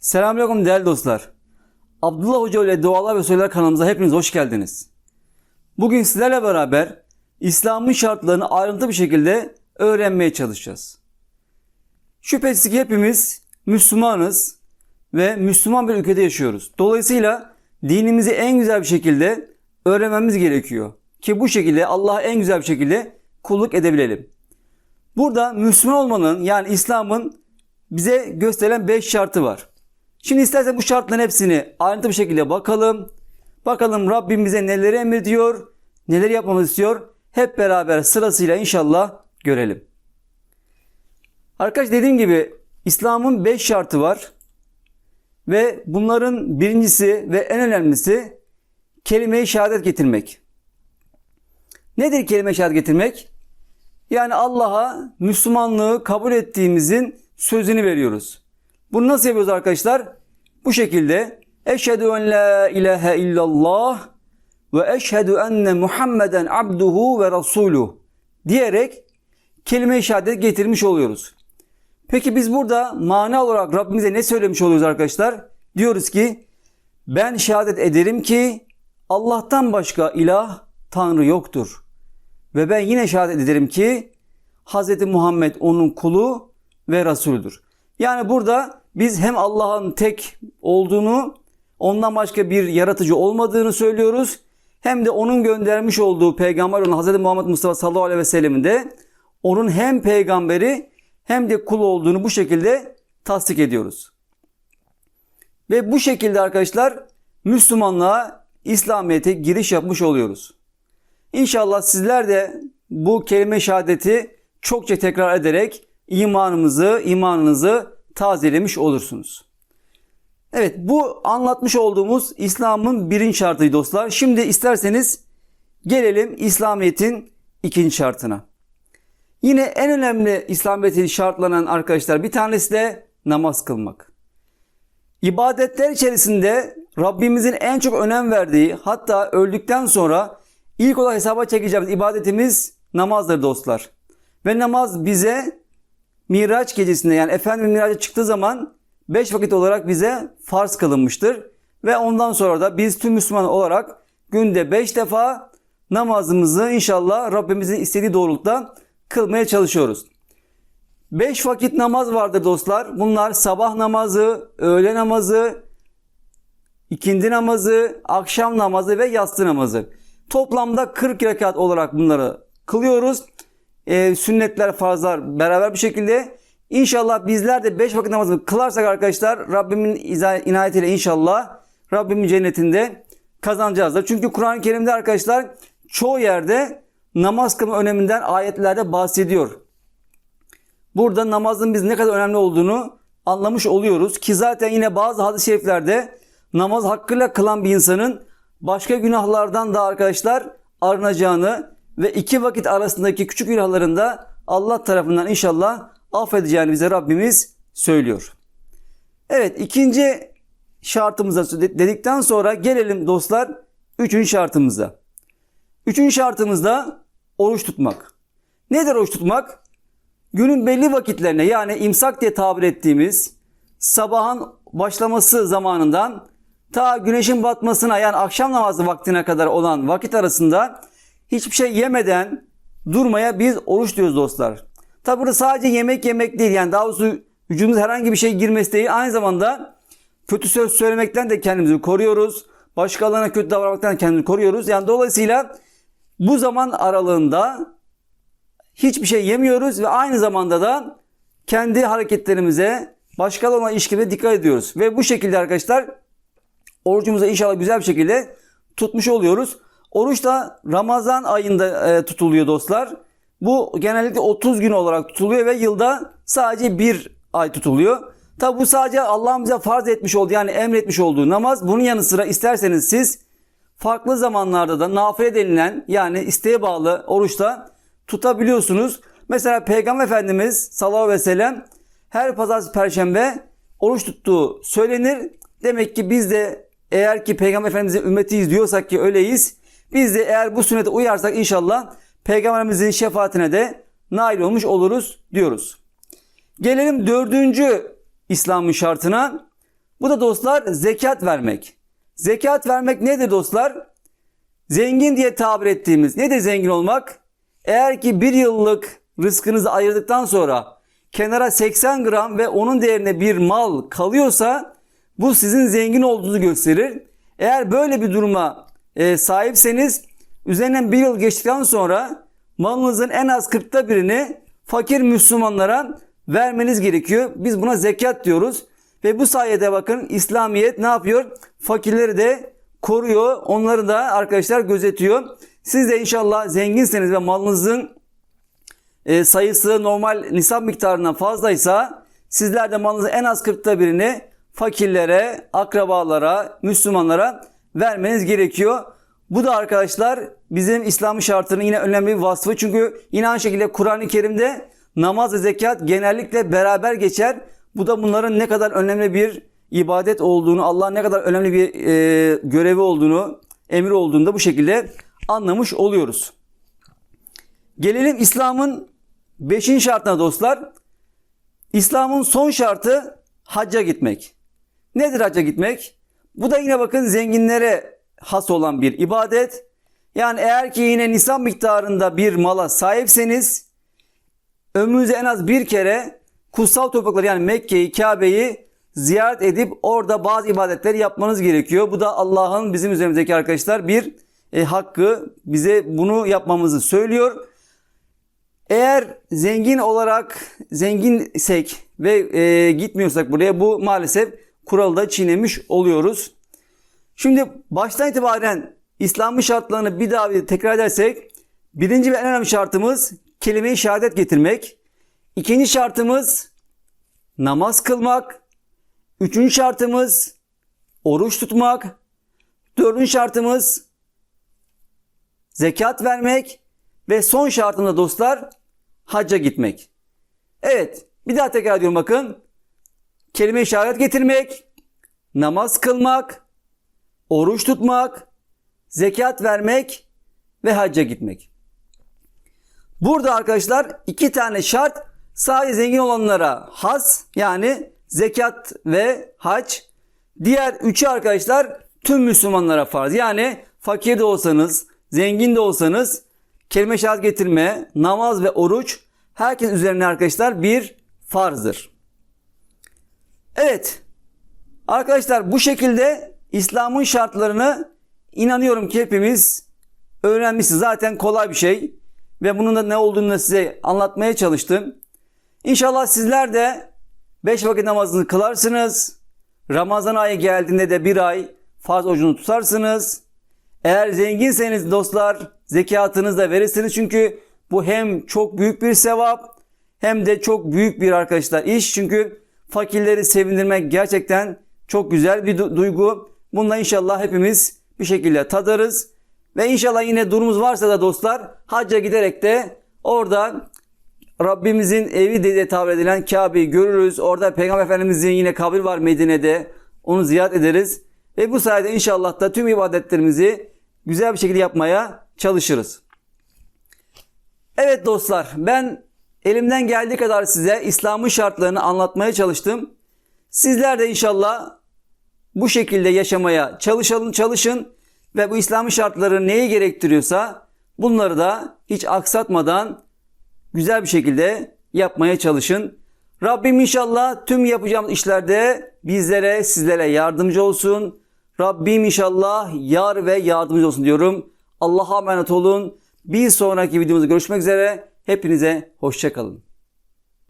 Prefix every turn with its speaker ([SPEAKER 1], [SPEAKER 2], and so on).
[SPEAKER 1] Selamünaleyküm değerli dostlar. Abdullah Hoca ile Dualar ve Söyler kanalımıza hepiniz hoş geldiniz. Bugün sizlerle beraber İslam'ın şartlarını ayrıntı bir şekilde öğrenmeye çalışacağız. Şüphesiz ki hepimiz Müslümanız ve Müslüman bir ülkede yaşıyoruz. Dolayısıyla dinimizi en güzel bir şekilde öğrenmemiz gerekiyor. Ki bu şekilde Allah'a en güzel bir şekilde kulluk edebilelim. Burada Müslüman olmanın yani İslam'ın bize gösterilen 5 şartı var. Şimdi istersen bu şartların hepsini ayrıntı bir şekilde bakalım. Bakalım Rabbim bize neleri emrediyor, neleri yapmamızı istiyor. Hep beraber sırasıyla inşallah görelim. Arkadaş dediğim gibi İslam'ın 5 şartı var. Ve bunların birincisi ve en önemlisi kelime-i şehadet getirmek. Nedir kelime-i şehadet getirmek? Yani Allah'a Müslümanlığı kabul ettiğimizin sözünü veriyoruz. Bunu nasıl yapıyoruz arkadaşlar? Bu şekilde Eşhedü en la ilahe illallah ve eşhedü enne Muhammeden abduhu ve rasuluh diyerek kelime-i şehadet getirmiş oluyoruz. Peki biz burada mana olarak Rabbimize ne söylemiş oluyoruz arkadaşlar? Diyoruz ki ben şehadet ederim ki Allah'tan başka ilah Tanrı yoktur. Ve ben yine şehadet ederim ki Hz. Muhammed onun kulu ve Resulüdür. Yani burada biz hem Allah'ın tek olduğunu, ondan başka bir yaratıcı olmadığını söylüyoruz. Hem de onun göndermiş olduğu peygamber olan Hz. Muhammed Mustafa sallallahu aleyhi ve sellemin de onun hem peygamberi hem de kul olduğunu bu şekilde tasdik ediyoruz. Ve bu şekilde arkadaşlar Müslümanlığa, İslamiyet'e giriş yapmış oluyoruz. İnşallah sizler de bu kelime şehadeti çokça tekrar ederek imanımızı, imanınızı tazelemiş olursunuz. Evet bu anlatmış olduğumuz İslam'ın birinci şartıydı dostlar. Şimdi isterseniz gelelim İslamiyet'in ikinci şartına. Yine en önemli İslamiyet'in şartlanan arkadaşlar bir tanesi de namaz kılmak. İbadetler içerisinde Rabbimizin en çok önem verdiği hatta öldükten sonra ilk olarak hesaba çekeceğimiz ibadetimiz namazdır dostlar. Ve namaz bize Miraç gecesinde yani Efendimiz Miraç'a çıktığı zaman 5 vakit olarak bize farz kılınmıştır. Ve ondan sonra da biz tüm Müslüman olarak günde 5 defa namazımızı inşallah Rabbimizin istediği doğrultuda kılmaya çalışıyoruz. 5 vakit namaz vardır dostlar. Bunlar sabah namazı, öğle namazı, ikindi namazı, akşam namazı ve yatsı namazı. Toplamda 40 rekat olarak bunları kılıyoruz. Ee, sünnetler, farzlar beraber bir şekilde. İnşallah bizler de 5 vakit namazını kılarsak arkadaşlar Rabbimin inayetiyle inşallah Rabbimin cennetinde kazanacağız da. Çünkü Kur'an-ı Kerim'de arkadaşlar çoğu yerde namaz kılma öneminden ayetlerde bahsediyor. Burada namazın biz ne kadar önemli olduğunu anlamış oluyoruz ki zaten yine bazı hadis-i şeriflerde namaz hakkıyla kılan bir insanın başka günahlardan da arkadaşlar arınacağını ve iki vakit arasındaki küçük günahların da Allah tarafından inşallah affedeceğini bize Rabbimiz söylüyor. Evet ikinci şartımıza dedikten sonra gelelim dostlar üçüncü şartımıza. Üçüncü şartımızda oruç tutmak. Nedir oruç tutmak? Günün belli vakitlerine yani imsak diye tabir ettiğimiz sabahın başlaması zamanından ta güneşin batmasına yani akşam namazı vaktine kadar olan vakit arasında hiçbir şey yemeden durmaya biz oruç diyoruz dostlar. Tabi burada sadece yemek yemek değil yani daha doğrusu vücudumuza herhangi bir şey girmesi değil aynı zamanda kötü söz söylemekten de kendimizi koruyoruz. Başkalarına kötü davranmaktan kendimizi koruyoruz. Yani dolayısıyla bu zaman aralığında hiçbir şey yemiyoruz ve aynı zamanda da kendi hareketlerimize, başkalarına ilişkimize dikkat ediyoruz. Ve bu şekilde arkadaşlar orucumuzu inşallah güzel bir şekilde tutmuş oluyoruz. Oruç da Ramazan ayında e, tutuluyor dostlar. Bu genellikle 30 gün olarak tutuluyor ve yılda sadece bir ay tutuluyor. Tabi bu sadece Allah'ın bize farz etmiş olduğu yani emretmiş olduğu namaz. Bunun yanı sıra isterseniz siz farklı zamanlarda da nafile denilen yani isteğe bağlı oruçta tutabiliyorsunuz. Mesela Peygamber Efendimiz sallallahu aleyhi ve sellem her pazartesi perşembe oruç tuttuğu söylenir. Demek ki biz de eğer ki Peygamber Efendimiz'in ümmetiyiz diyorsak ki öyleyiz. Biz de eğer bu sünnete uyarsak inşallah Peygamberimizin şefaatine de nail olmuş oluruz diyoruz. Gelelim dördüncü İslam'ın şartına. Bu da dostlar zekat vermek. Zekat vermek nedir dostlar? Zengin diye tabir ettiğimiz nedir zengin olmak? Eğer ki bir yıllık rızkınızı ayırdıktan sonra kenara 80 gram ve onun değerine bir mal kalıyorsa bu sizin zengin olduğunuzu gösterir. Eğer böyle bir duruma e, sahipseniz üzerinden bir yıl geçtikten sonra malınızın en az 40'ta birini fakir Müslümanlara vermeniz gerekiyor. Biz buna zekat diyoruz. Ve bu sayede bakın İslamiyet ne yapıyor? Fakirleri de koruyor. Onları da arkadaşlar gözetiyor. Siz de inşallah zenginseniz ve malınızın e, sayısı normal nisap miktarından fazlaysa sizler de malınızın en az 40'ta birini fakirlere, akrabalara, Müslümanlara vermeniz gerekiyor. Bu da arkadaşlar bizim İslam şartının yine önemli bir vasfı. Çünkü yine aynı şekilde Kur'an-ı Kerim'de namaz ve zekat genellikle beraber geçer. Bu da bunların ne kadar önemli bir ibadet olduğunu, Allah'ın ne kadar önemli bir e, görevi olduğunu, emir olduğunu da bu şekilde anlamış oluyoruz. Gelelim İslam'ın 5. şartına dostlar. İslam'ın son şartı hacca gitmek. Nedir hacca gitmek? Bu da yine bakın zenginlere has olan bir ibadet. Yani eğer ki yine nisan miktarında bir mala sahipseniz ömrünüzde en az bir kere kutsal toprakları yani Mekke'yi, Kabe'yi ziyaret edip orada bazı ibadetleri yapmanız gerekiyor. Bu da Allah'ın bizim üzerimizdeki arkadaşlar bir e, hakkı bize bunu yapmamızı söylüyor. Eğer zengin olarak zenginsek ve e, gitmiyorsak buraya bu maalesef kuralı da çiğnemiş oluyoruz. Şimdi baştan itibaren İslam'ın şartlarını bir daha bir tekrar edersek birinci ve en önemli şartımız kelime-i şehadet getirmek. İkinci şartımız namaz kılmak. Üçüncü şartımız oruç tutmak. Dördüncü şartımız zekat vermek. Ve son şartımda dostlar hacca gitmek. Evet bir daha tekrar ediyorum bakın. Kelime-i şehadet getirmek, namaz kılmak, oruç tutmak, zekat vermek ve hacca gitmek. Burada arkadaşlar iki tane şart sadece zengin olanlara has yani zekat ve hac. Diğer üçü arkadaşlar tüm Müslümanlara farz. Yani fakir de olsanız, zengin de olsanız kelime şehadet getirme, namaz ve oruç herkes üzerine arkadaşlar bir farzdır. Evet. Arkadaşlar bu şekilde İslam'ın şartlarını inanıyorum ki hepimiz öğrenmişiz. Zaten kolay bir şey ve bunun da ne olduğunu da size anlatmaya çalıştım. İnşallah sizler de 5 vakit namazını kılarsınız. Ramazan ayı geldiğinde de bir ay farz orucunu tutarsınız. Eğer zenginseniz dostlar zekatınızı da verirsiniz. Çünkü bu hem çok büyük bir sevap hem de çok büyük bir arkadaşlar iş. Çünkü fakirleri sevindirmek gerçekten çok güzel bir du- duygu. Bundan inşallah hepimiz bir şekilde tadarız. Ve inşallah yine durumumuz varsa da dostlar hacca giderek de orada Rabbimizin evi diye tabir edilen Kabe'yi görürüz. Orada Peygamber Efendimizin yine kabri var Medine'de. Onu ziyaret ederiz. Ve bu sayede inşallah da tüm ibadetlerimizi güzel bir şekilde yapmaya çalışırız. Evet dostlar ben elimden geldiği kadar size İslam'ın şartlarını anlatmaya çalıştım. Sizler de inşallah bu şekilde yaşamaya çalışalım, çalışın ve bu İslam'ın şartları neyi gerektiriyorsa bunları da hiç aksatmadan güzel bir şekilde yapmaya çalışın. Rabbim inşallah tüm yapacağımız işlerde bizlere, sizlere yardımcı olsun. Rabbim inşallah yar ve yardımcı olsun diyorum. Allah'a emanet olun. Bir sonraki videomuzda görüşmek üzere. Hepinize hoşçakalın.